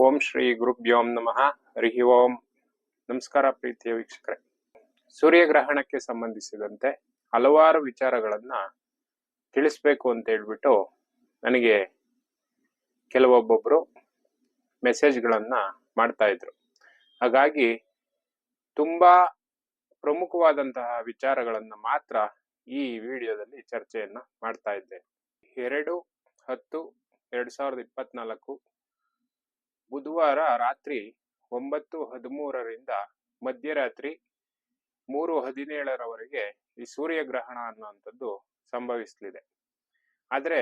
ಓಂ ಶ್ರೀ ಗುರುಭ್ಯೋಂ ನಮಃ. ಹರಿ ಓಂ. ನಮಸ್ಕಾರ ಪ್ರೀತಿಯ ವೀಕ್ಷಕರೇ. ಸೂರ್ಯಗ್ರಹಣಕ್ಕೆ ಸಂಬಂಧಿಸಿದಂತೆ ಹಲವಾರು ವಿಚಾರಗಳನ್ನ ತಿಳಿಸ್ಬೇಕು ಅಂತ ಹೇಳ್ಬಿಟ್ಟು ನನಗೆ ಕೆಲವೊಬ್ಬೊಬ್ರು ಮೆಸೇಜ್ಗಳನ್ನ ಮಾಡ್ತಾ ಇದ್ರು. ಹಾಗಾಗಿ ತುಂಬಾ ಪ್ರಮುಖವಾದಂತಹ ವಿಚಾರಗಳನ್ನು ಮಾತ್ರ ಈ ವಿಡಿಯೋದಲ್ಲಿ ಚರ್ಚೆಯನ್ನ ಮಾಡ್ತಾ ಇದ್ದೇನೆ ಎರಡು ಹತ್ತು, ಎರಡ್ ಸಾವಿರದ ಇಪ್ಪತ್ನಾಲ್ಕು ಬುಧವಾರ ರಾತ್ರಿ ಒಂಬತ್ತು ಹದಿಮೂರರಿಂದ ಮಧ್ಯರಾತ್ರಿ ಮೂರು ಹದಿನೇಳರವರೆಗೆ ಈ ಸೂರ್ಯಗ್ರಹಣ ಅನ್ನುವಂಥದ್ದು ಸಂಭವಿಸಲಿದೆ. ಆದರೆ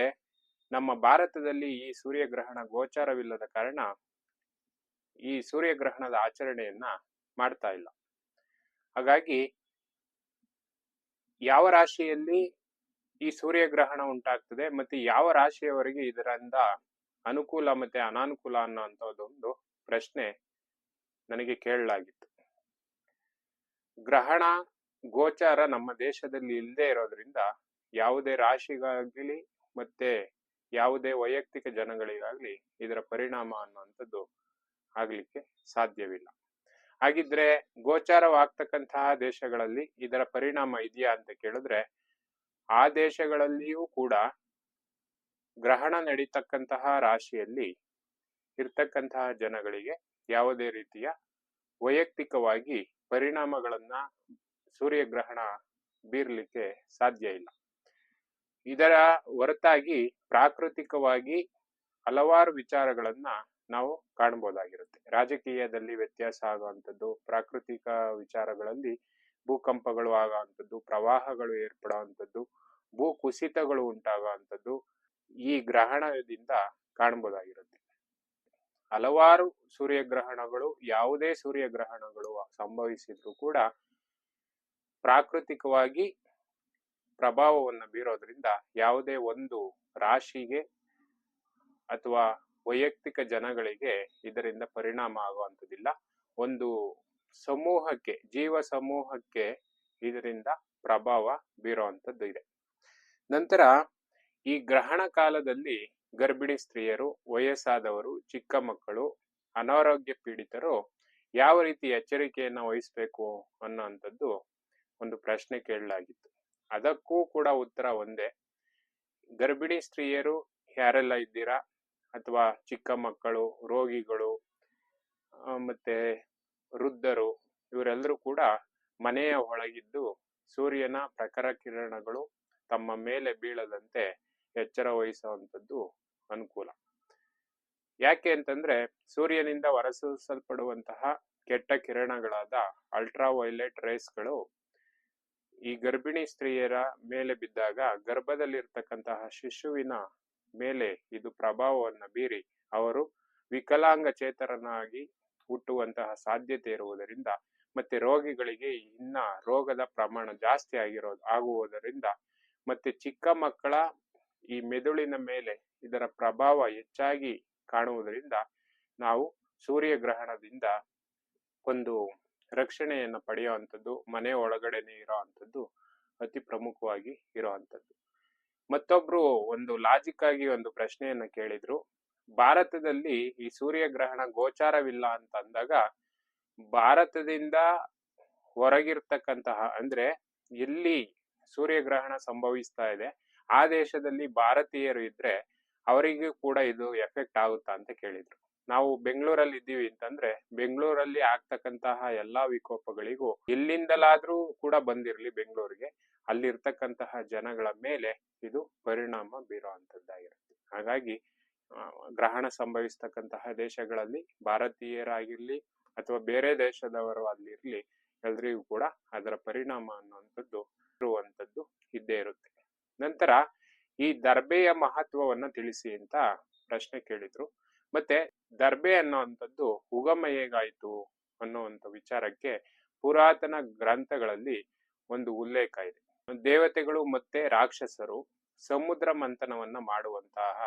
ನಮ್ಮ ಭಾರತದಲ್ಲಿ ಈ ಸೂರ್ಯಗ್ರಹಣ ಗೋಚಾರವಿಲ್ಲದ ಕಾರಣ ಈ ಸೂರ್ಯಗ್ರಹಣದ ಆಚರಣೆಯನ್ನ ಮಾಡ್ತಾ ಇಲ್ಲ. ಹಾಗಾಗಿ ಯಾವ ರಾಶಿಯಲ್ಲಿ ಈ ಸೂರ್ಯಗ್ರಹಣ ಉಂಟಾಗ್ತದೆ ಮತ್ತೆ ಯಾವ ರಾಶಿಯವರೆಗೆ ಇದರಿಂದ ಅನುಕೂಲ ಮತ್ತೆ ಅನಾನುಕೂಲ ಅನ್ನೋಂಥದ್ದೊಂದು ಪ್ರಶ್ನೆ ನನಗೆ ಕೇಳಲಾಗಿತ್ತು. ಗ್ರಹಣ, ಗೋಚಾರ ನಮ್ಮ ದೇಶದಲ್ಲಿ ಇಲ್ಲದೆ ಇರೋದ್ರಿಂದ ಯಾವುದೇ ರಾಶಿಗಾಗಲಿ ಮತ್ತೆ ಯಾವುದೇ ವೈಯಕ್ತಿಕ ಜನಗಳಿಗಾಗ್ಲಿ ಇದರ ಪರಿಣಾಮ ಅನ್ನುವಂಥದ್ದು ಆಗ್ಲಿಕ್ಕೆ ಸಾಧ್ಯವಿಲ್ಲ. ಹಾಗಿದ್ರೆ ಗೋಚಾರವಾಗ್ತಕ್ಕಂತಹ ದೇಶಗಳಲ್ಲಿ ಇದರ ಪರಿಣಾಮ ಇದೆಯಾ ಅಂತ ಕೇಳಿದ್ರೆ ಆ ದೇಶಗಳಲ್ಲಿಯೂ ಕೂಡ ಗ್ರಹಣ ನಡೀತಕ್ಕಂತಹ ರಾಶಿಯಲ್ಲಿ ಇರ್ತಕ್ಕಂತಹ ಜನಗಳಿಗೆ ಯಾವುದೇ ರೀತಿಯ ವೈಯಕ್ತಿಕವಾಗಿ ಪರಿಣಾಮಗಳನ್ನ ಸೂರ್ಯಗ್ರಹಣ ಬೀರ್ಲಿಕ್ಕೆ ಸಾಧ್ಯ ಇಲ್ಲ. ಇದರ ಹೊರತಾಗಿ ಪ್ರಾಕೃತಿಕವಾಗಿ ಹಲವಾರು ವಿಚಾರಗಳನ್ನ ನಾವು ಕಾಣಬಹುದಾಗಿರುತ್ತೆ ರಾಜಕೀಯದಲ್ಲಿ ವ್ಯತ್ಯಾಸ ಆಗುವಂಥದ್ದು, ಪ್ರಾಕೃತಿಕ ವಿಚಾರಗಳಲ್ಲಿ ಭೂಕಂಪಗಳು ಆಗುವಂಥದ್ದು, ಪ್ರವಾಹಗಳು ಏರ್ಪಡುವಂಥದ್ದು ಭೂ ಕುಸಿತಗಳು ಉಂಟಾಗುವಂಥದ್ದು ಈ ಗ್ರಹಣದಿಂದ ಕಾಣಬಹುದಾಗಿರುತ್ತೆ. ಹಲವಾರು ಸೂರ್ಯಗ್ರಹಣಗಳು, ಯಾವುದೇ ಸೂರ್ಯಗ್ರಹಣಗಳು ಸಂಭವಿಸಿದ್ರು ಕೂಡ ಪ್ರಾಕೃತಿಕವಾಗಿ ಪ್ರಭಾವವನ್ನು ಬೀರೋದ್ರಿಂದ ಯಾವುದೇ ಒಂದು ರಾಶಿಗೆ ಅಥವಾ ವೈಯಕ್ತಿಕ ಜನಗಳಿಗೆ ಇದರಿಂದ ಪರಿಣಾಮ ಆಗುವಂಥದ್ದಿಲ್ಲ. ಒಂದು ಸಮೂಹಕ್ಕೆ, ಜೀವ ಸಮೂಹಕ್ಕೆ ಇದರಿಂದ ಪ್ರಭಾವ ಬೀರುವಂಥದ್ದು ಇದೆ ನಂತರ ಈ ಗ್ರಹಣ ಕಾಲದಲ್ಲಿ ಗರ್ಭಿಣಿ ಸ್ತ್ರೀಯರು, ವಯಸ್ಸಾದವರು, ಚಿಕ್ಕ ಮಕ್ಕಳು, ಅನಾರೋಗ್ಯ ಪೀಡಿತರು ಯಾವ ರೀತಿ ಎಚ್ಚರಿಕೆಯನ್ನು ವಹಿಸಬೇಕು ಅನ್ನೋಂಥದ್ದು ಒಂದು ಪ್ರಶ್ನೆ ಕೇಳಲಾಗಿತ್ತು. ಅದಕ್ಕೂ ಕೂಡ ಉತ್ತರ ಒಂದೇ. ಗರ್ಭಿಣಿ ಸ್ತ್ರೀಯರು ಯಾರೆಲ್ಲ ಇದ್ದೀರಾ? ಅಥವಾ ಚಿಕ್ಕ ಮಕ್ಕಳು, ರೋಗಿಗಳು ಮತ್ತೆ ವೃದ್ಧರು, ಇವರೆಲ್ಲರೂ ಕೂಡ ಮನೆಯ ಒಳಗಿದ್ದು ಸೂರ್ಯನ ಪ್ರಖರ ಕಿರಣಗಳು ತಮ್ಮ ಮೇಲೆ ಬೀಳದಂತೆ ಎಚ್ಚರ ವಹಿಸುವಂಥದ್ದು ಅನುಕೂಲ. ಯಾಕೆ ಅಂತಂದ್ರೆ ಸೂರ್ಯನಿಂದ ಹೊರಸೂಸಲ್ಪಡುವಂತಹ ಕೆಟ್ಟ ಕಿರಣಗಳಾದ ಅಲ್ಟ್ರಾ ವೈಲೆಟ್ ರೇಸ್ಗಳು ಈ ಗರ್ಭಿಣಿ ಸ್ತ್ರೀಯರ ಮೇಲೆ ಬಿದ್ದಾಗ ಗರ್ಭದಲ್ಲಿರ್ತಕ್ಕಂತಹ ಶಿಶುವಿನ ಮೇಲೆ ಇದು ಪ್ರಭಾವವನ್ನು ಬೀರಿ ಅವರು ವಿಕಲಾಂಗಚೇತರನಾಗಿ ಹುಟ್ಟುವಂತಹ ಸಾಧ್ಯತೆ ಇರುವುದರಿಂದ ಮತ್ತೆ ರೋಗಿಗಳಿಗೆ ಇನ್ನ ರೋಗದ ಪ್ರಮಾಣ ಜಾಸ್ತಿ ಆಗಿರೋ, ಆಗುವುದರಿಂದ ಮತ್ತೆ ಚಿಕ್ಕ ಮಕ್ಕಳ ಈ ಮೆದುಳಿನ ಮೇಲೆ ಇದರ ಪ್ರಭಾವ ಹೆಚ್ಚಾಗಿ ಕಾಣುವುದರಿಂದ ನಾವು ಸೂರ್ಯಗ್ರಹಣದಿಂದ ಒಂದು ರಕ್ಷಣೆಯನ್ನು ಪಡೆಯುವಂಥದ್ದು, ಮನೆ ಒಳಗಡೆನೆ ಇರೋವಂಥದ್ದು ಅತಿ ಪ್ರಮುಖವಾಗಿ ಇರುವಂಥದ್ದು. ಮತ್ತೊಬ್ರು ಒಂದು ಲಾಜಿಕ್ ಆಗಿ ಒಂದು ಪ್ರಶ್ನೆಯನ್ನ ಕೇಳಿದ್ರು. ಭಾರತದಲ್ಲಿ ಈ ಸೂರ್ಯಗ್ರಹಣ ಗೋಚಾರವಿಲ್ಲ ಅಂತ ಅಂದಾಗ ಭಾರತದಿಂದ ಹೊರಗಿರ್ತಕ್ಕಂತಹ, ಅಂದ್ರೆ ಎಲ್ಲಿ ಸೂರ್ಯಗ್ರಹಣ ಸಂಭವಿಸ್ತಾ ಇದೆ ಆ ದೇಶದಲ್ಲಿ ಭಾರತೀಯರು ಇದ್ರೆ ಅವರಿಗೂ ಕೂಡ ಇದು ಎಫೆಕ್ಟ್ ಆಗುತ್ತಾ ಅಂತ ಕೇಳಿದ್ರು. ನಾವು ಬೆಂಗಳೂರಲ್ಲಿ ಇದ್ದೀವಿ ಅಂತಂದ್ರೆ ಬೆಂಗಳೂರಲ್ಲಿ ಆಗ್ತಕ್ಕಂತಹ ಎಲ್ಲಾ ವಿಕೋಪಗಳಿಗೂ ಎಲ್ಲಿಂದಲಾದ್ರೂ ಕೂಡ ಬಂದಿರಲಿ ಬೆಂಗಳೂರಿಗೆ, ಅಲ್ಲಿರ್ತಕ್ಕಂತಹ ಜನಗಳ ಮೇಲೆ ಇದು ಪರಿಣಾಮ ಬೀರುವಂತದ್ದಾಗಿರುತ್ತೆ. ಹಾಗಾಗಿ ಗ್ರಹಣ ಸಂಭವಿಸ್ತಕ್ಕಂತಹ ದೇಶಗಳಲ್ಲಿ ಭಾರತೀಯರಾಗಿರ್ಲಿ ಅಥವಾ ಬೇರೆ ದೇಶದವರು ಅಲ್ಲಿರ್ಲಿ ಎಲ್ರಿಗೂ ಕೂಡ ಅದರ ಪರಿಣಾಮ ಅನ್ನುವಂಥದ್ದು ಇರುವಂತದ್ದು ಇದ್ದೇ ಇರುತ್ತೆ. ನಂತರ ಈ ದರ್ಬೆಯ ಮಹತ್ವವನ್ನ ತಿಳಿಸಿ ಅಂತ ಪ್ರಶ್ನೆ ಕೇಳಿದ್ರು. ಮತ್ತೆ ದರ್ಬೆ ಅನ್ನೋವಂಥದ್ದು ಉಗಮ ಹೇಗಾಯಿತು ಅನ್ನುವಂಥ ವಿಚಾರಕ್ಕೆ ಪುರಾತನ ಗ್ರಂಥಗಳಲ್ಲಿ ಒಂದು ಉಲ್ಲೇಖ ಇದೆ. ದೇವತೆಗಳು ಮತ್ತೆ ರಾಕ್ಷಸರು ಸಮುದ್ರ ಮಂಥನವನ್ನ ಮಾಡುವಂತಹ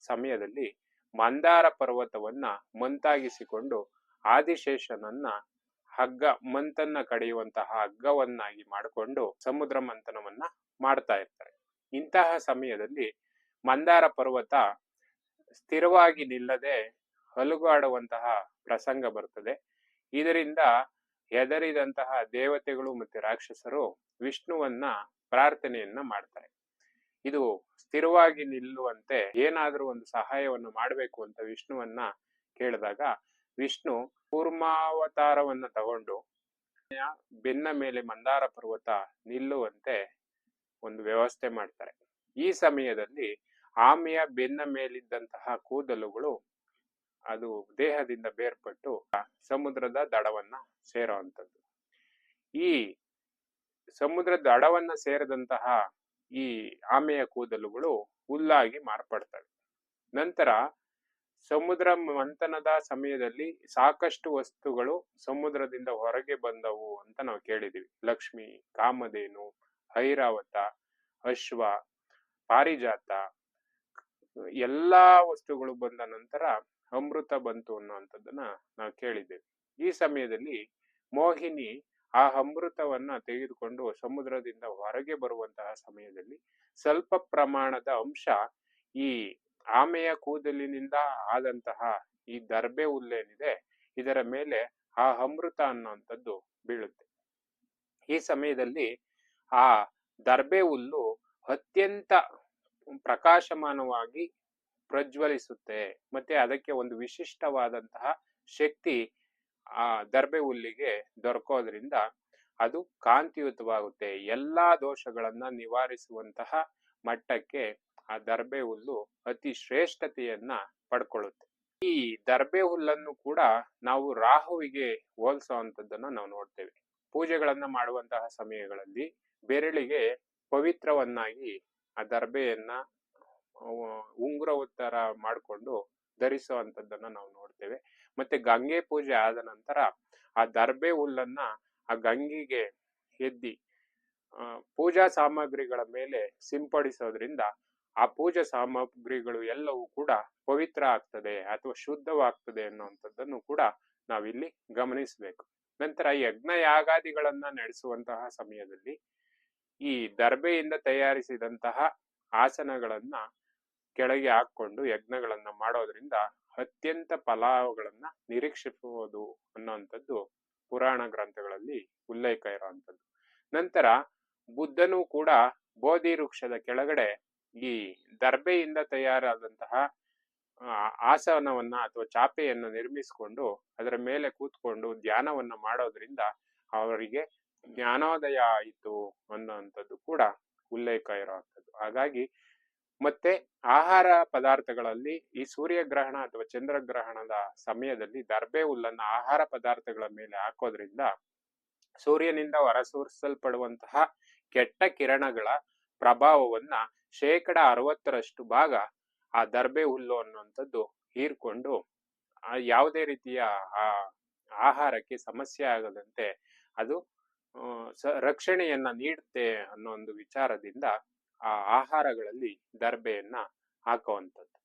ಸಮಯದಲ್ಲಿ ಮಂದಾರ ಪರ್ವತವನ್ನ ಮಂತಾಗಿಸಿಕೊಂಡು ಆದಿಶೇಷನನ್ನ ಹಗ್ಗ ಮಂತನ್ನ ಕಡಿಯುವಂತಹ ಹಗ್ಗವನ್ನಾಗಿ ಮಾಡಿಕೊಂಡು ಸಮುದ್ರ ಮಂಥನವನ್ನ ಮಾಡ್ತಾ ಇರ್ತಾರೆ. ಇಂತಹ ಸಮಯದಲ್ಲಿ ಮಂದಾರ ಪರ್ವತ ಸ್ಥಿರವಾಗಿ ನಿಲ್ಲದೆ ಹಲುಗಾಡುವಂತಹ ಪ್ರಸಂಗ ಬರ್ತದೆ. ಇದರಿಂದ ಹೆದರಿದಂತಹ ದೇವತೆಗಳು ಮತ್ತು ರಾಕ್ಷಸರು ವಿಷ್ಣುವನ್ನ ಪ್ರಾರ್ಥನೆಯನ್ನ ಮಾಡ್ತಾರೆ. ಇದು ಸ್ಥಿರವಾಗಿ ನಿಲ್ಲುವಂತೆ ಏನಾದರೂ ಒಂದು ಸಹಾಯವನ್ನು ಮಾಡಬೇಕು ಅಂತ ವಿಷ್ಣುವನ್ನ ಕೇಳಿದಾಗ ವಿಷ್ಣು ಕೂರ್ಮಾವತಾರವನ್ನ ತಗೊಂಡು ಬೆನ್ನ ಮೇಲೆ ಮಂದಾರ ಪರ್ವತ ನಿಲ್ಲುವಂತೆ ಒಂದು ವ್ಯವಸ್ಥೆ ಮಾಡ್ತಾರೆ. ಈ ಸಮಯದಲ್ಲಿ ಆಮೆಯ ಬೆನ್ನ ಮೇಲಿದ್ದಂತಹ ಕೂದಲುಗಳು ಅದು ದೇಹದಿಂದ ಬೇರ್ಪಟ್ಟು ಸಮುದ್ರದ ದಡವನ್ನ ಸೇರುವಂಥದ್ದು. ಈ ಸಮುದ್ರ ದಡವನ್ನ ಸೇರಿದಂತಹ ಈ ಆಮೆಯ ಕೂದಲುಗಳು ಹುಲ್ಲಾಗಿ ಮಾರ್ಪಡ್ತವೆ. ನಂತರ ಸಮುದ್ರ ಮಂಥನದ ಸಮಯದಲ್ಲಿ ಸಾಕಷ್ಟು ವಸ್ತುಗಳು ಸಮುದ್ರದಿಂದ ಹೊರಗೆ ಬಂದವು ಅಂತ ನಾವು ಕೇಳಿದೀವಿ ಲಕ್ಷ್ಮಿ, ಕಾಮಧೇನು, ಐರಾವತ, ಅಶ್ವ, ಪಾರಿಜಾತ, ಎಲ್ಲಾ ವಸ್ತುಗಳು ಬಂದ ನಂತರ ಅಮೃತ ಬಂತು ಅನ್ನುವಂಥದ್ದನ್ನ ನಾವು ಕೇಳಿದ್ದೇವೆ. ಈ ಸಮಯದಲ್ಲಿ ಮೋಹಿನಿ ಆ ಅಮೃತವನ್ನ ತೆಗೆದುಕೊಂಡು ಸಮುದ್ರದಿಂದ ಹೊರಗೆ ಬರುವಂತಹ ಸಮಯದಲ್ಲಿ ಸ್ವಲ್ಪ ಪ್ರಮಾಣದ ಅಂಶ ಈ ಆಮೆಯ ಕೂದಲಿನಿಂದ ಆದಂತಹ ಈ ದರ್ಬೆ ಹುಲ್ಲೇನಿದೆ, ಇದರ ಮೇಲೆ ಆ ಅಮೃತ ಅನ್ನುವಂಥದ್ದು ಬೀಳುತ್ತೆ. ಈ ಸಮಯದಲ್ಲಿ ಆ ದರ್ಬೆ ಹುಲ್ಲು ಅತ್ಯಂತ ಪ್ರಕಾಶಮಾನವಾಗಿ ಪ್ರಜ್ವಲಿಸುತ್ತೆ, ಮತ್ತೆ ಅದಕ್ಕೆ ಒಂದು ವಿಶಿಷ್ಟವಾದಂತಹ ಶಕ್ತಿ ಆ ದರ್ಬೆ ಹುಲ್ಲಿಗೆ ದೊರಕೋದ್ರಿಂದ ಅದು ಕಾಂತಿಯುತವಾಗುತ್ತೆ. ಎಲ್ಲಾ ದೋಷಗಳನ್ನ ನಿವಾರಿಸುವಂತಹ ಮಟ್ಟಕ್ಕೆ ಆ ದರ್ಬೆ ಹುಲ್ಲು ಅತಿ ಶ್ರೇಷ್ಠತೆಯನ್ನ ಪಡ್ಕೊಳ್ಳುತ್ತೆ. ಈ ದರ್ಬೆ ಹುಲ್ಲನ್ನು ಕೂಡ ನಾವು ರಾಹುವಿಗೆ ಹೋಲಿಸುವಂತದ್ದನ್ನ ನಾವು ನೋಡ್ತೇವೆ. ಪೂಜೆಗಳನ್ನ ಮಾಡುವಂತಹ ಸಮಯಗಳಲ್ಲಿ ಬೆರಳಿಗೆ ಪವಿತ್ರವನ್ನಾಗಿ ಆ ದರ್ಬೆಯನ್ನ ಉಂಗುರ ಉತ್ತರ ಮಾಡಿಕೊಂಡು ಧರಿಸುವಂತದ್ದನ್ನ ನಾವು ನೋಡ್ತೇವೆ. ಮತ್ತೆ ಗಂಗೆ ಪೂಜೆ ಆದ ನಂತರ ಆ ದರ್ಬೆ ಹುಲ್ಲನ್ನ ಆ ಗಂಗಿಗೆ ಎದ್ದಿ ಪೂಜಾ ಸಾಮಗ್ರಿಗಳ ಮೇಲೆ ಸಿಂಪಡಿಸೋದ್ರಿಂದ ಆ ಪೂಜಾ ಸಾಮಗ್ರಿಗಳು ಎಲ್ಲವೂ ಕೂಡ ಪವಿತ್ರ ಆಗ್ತದೆ ಅಥವಾ ಶುದ್ಧವಾಗ್ತದೆ ಅನ್ನುವಂಥದ್ದನ್ನು ಕೂಡ ನಾವಿಲ್ಲಿ ಗಮನಿಸಬೇಕು. ನಂತರ ಯಜ್ಞ ಯಾಗಾದಿಗಳನ್ನ ನಡೆಸುವಂತಹ ಸಮಯದಲ್ಲಿ ಈ ದರ್ಬೆಯಿಂದ ತಯಾರಿಸಿದಂತಹ ಆಸನಗಳನ್ನ ಕೆಳಗೆ ಹಾಕೊಂಡು ಯಜ್ಞಗಳನ್ನ ಮಾಡೋದ್ರಿಂದ ಅತ್ಯಂತ ಫಲಗಳನ್ನ ನಿರೀಕ್ಷಿಸುವುದು ಅನ್ನುವಂಥದ್ದು ಪುರಾಣ ಗ್ರಂಥಗಳಲ್ಲಿ ಉಲ್ಲೇಖ ಇರುವಂಥದ್ದು. ನಂತರ ಬುದ್ಧನೂ ಕೂಡ ಬೋಧಿ ವೃಕ್ಷದ ಕೆಳಗಡೆ ಈ ದರ್ಬೆಯಿಂದ ತಯಾರಾದಂತಹ ಆಸನವನ್ನ ಅಥವಾ ಚಾಪೆಯನ್ನು ನಿರ್ಮಿಸಿಕೊಂಡು ಅದರ ಮೇಲೆ ಕೂತ್ಕೊಂಡು ಧ್ಯಾನವನ್ನ ಮಾಡೋದ್ರಿಂದ ಅವರಿಗೆ ಜ್ಞಾನೋದಯ ಆಯಿತು ಅನ್ನುವಂಥದ್ದು ಕೂಡ ಉಲ್ಲೇಖ ಇರುವಂಥದ್ದು. ಹಾಗಾಗಿ ಮತ್ತೆ ಆಹಾರ ಪದಾರ್ಥಗಳಲ್ಲಿ ಈ ಸೂರ್ಯಗ್ರಹಣ ಅಥವಾ ಚಂದ್ರಗ್ರಹಣದ ಸಮಯದಲ್ಲಿ ದರ್ಬೆ ಹುಲ್ಲನ್ನ ಆಹಾರ ಪದಾರ್ಥಗಳ ಮೇಲೆ ಹಾಕೋದ್ರಿಂದ ಸೂರ್ಯನಿಂದ ಹೊರಸೂರಿಸಲ್ಪಡುವಂತಹ ಕೆಟ್ಟ ಕಿರಣಗಳ ಪ್ರಭಾವವನ್ನ ಶೇಕಡ ಅರವತ್ತರಷ್ಟು ಭಾಗ ಆ ದರ್ಬೆ ಹುಲ್ಲು ಅನ್ನುವಂಥದ್ದು ಹೀರ್ಕೊಂಡು ಯಾವುದೇ ರೀತಿಯ ಆ ಆಹಾರಕ್ಕೆ ಸಮಸ್ಯೆ ಆಗದಂತೆ ಅದು ರಕ್ಷಣೆಯನ್ನ ನೀಡುತ್ತೆ ಅನ್ನೋ ಒಂದು ವಿಚಾರದಿಂದ ಆ ಆಹಾರಗಳಲ್ಲಿ ದರ್ಬೆಯನ್ನ ಹಾಕುವಂಥದ್ದು.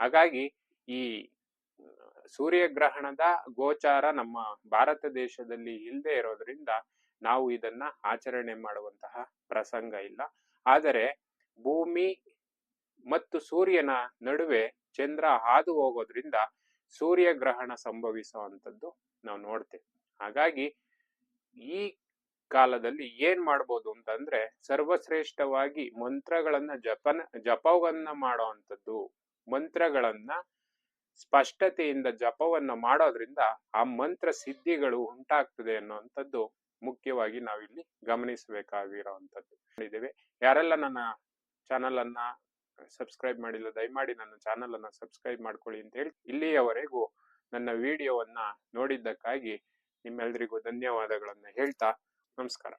ಹಾಗಾಗಿ ಈ ಸೂರ್ಯಗ್ರಹಣದ ಗೋಚಾರ ನಮ್ಮ ಭಾರತ ದೇಶದಲ್ಲಿ ಇಲ್ಲದೆ ಇರೋದ್ರಿಂದ ನಾವು ಇದನ್ನ ಆಚರಣೆ ಮಾಡುವಂತಹ ಪ್ರಸಂಗ ಇಲ್ಲ. ಆದರೆ ಭೂಮಿ ಮತ್ತು ಸೂರ್ಯನ ನಡುವೆ ಚಂದ್ರ ಹಾದು ಹೋಗೋದ್ರಿಂದ ಸೂರ್ಯಗ್ರಹಣ ಸಂಭವಿಸುವಂಥದ್ದು ನಾವು ನೋಡ್ತೇವೆ. ಹಾಗಾಗಿ ಈ ಕಾಲದಲ್ಲಿ ಏನ್ ಮಾಡ್ಬೋದು ಅಂತಂದ್ರೆ ಸರ್ವಶ್ರೇಷ್ಠವಾಗಿ ಮಂತ್ರಗಳನ್ನ ಜಪನ, ಜಪವನ್ನ ಮಾಡುವಂಥದ್ದು. ಮಂತ್ರಗಳನ್ನ ಸ್ಪಷ್ಟತೆಯಿಂದ ಜಪವನ್ನ ಮಾಡೋದ್ರಿಂದ ಆ ಮಂತ್ರ ಸಿದ್ಧಿಗಳು ಉಂಟಾಗ್ತದೆ ಅನ್ನುವಂಥದ್ದು ಮುಖ್ಯವಾಗಿ ನಾವಿಲ್ಲಿ ಗಮನಿಸಬೇಕಾಗಿರುವಂಥದ್ದು. ಯಾರೆಲ್ಲ ನನ್ನ ಚಾನಲ್ ಅನ್ನ ಸಬ್ಸ್ಕ್ರೈಬ್ ಮಾಡಿಲ್ಲ, ದಯಮಾಡಿ ನನ್ನ ಚಾನಲ್ ಅನ್ನ ಸಬ್ಸ್ಕ್ರೈಬ್ ಮಾಡ್ಕೊಳ್ಳಿ ಅಂತ ಹೇಳಿ ಇಲ್ಲಿಯವರೆಗೂ ನನ್ನ ವಿಡಿಯೋವನ್ನ ನೋಡಿದ್ದಕ್ಕಾಗಿ ನಿಮ್ಮೆಲ್ಲರಿಗೂ ಧನ್ಯವಾದಗಳನ್ನು ಹೇಳ್ತಾ ನಮಸ್ಕಾರ.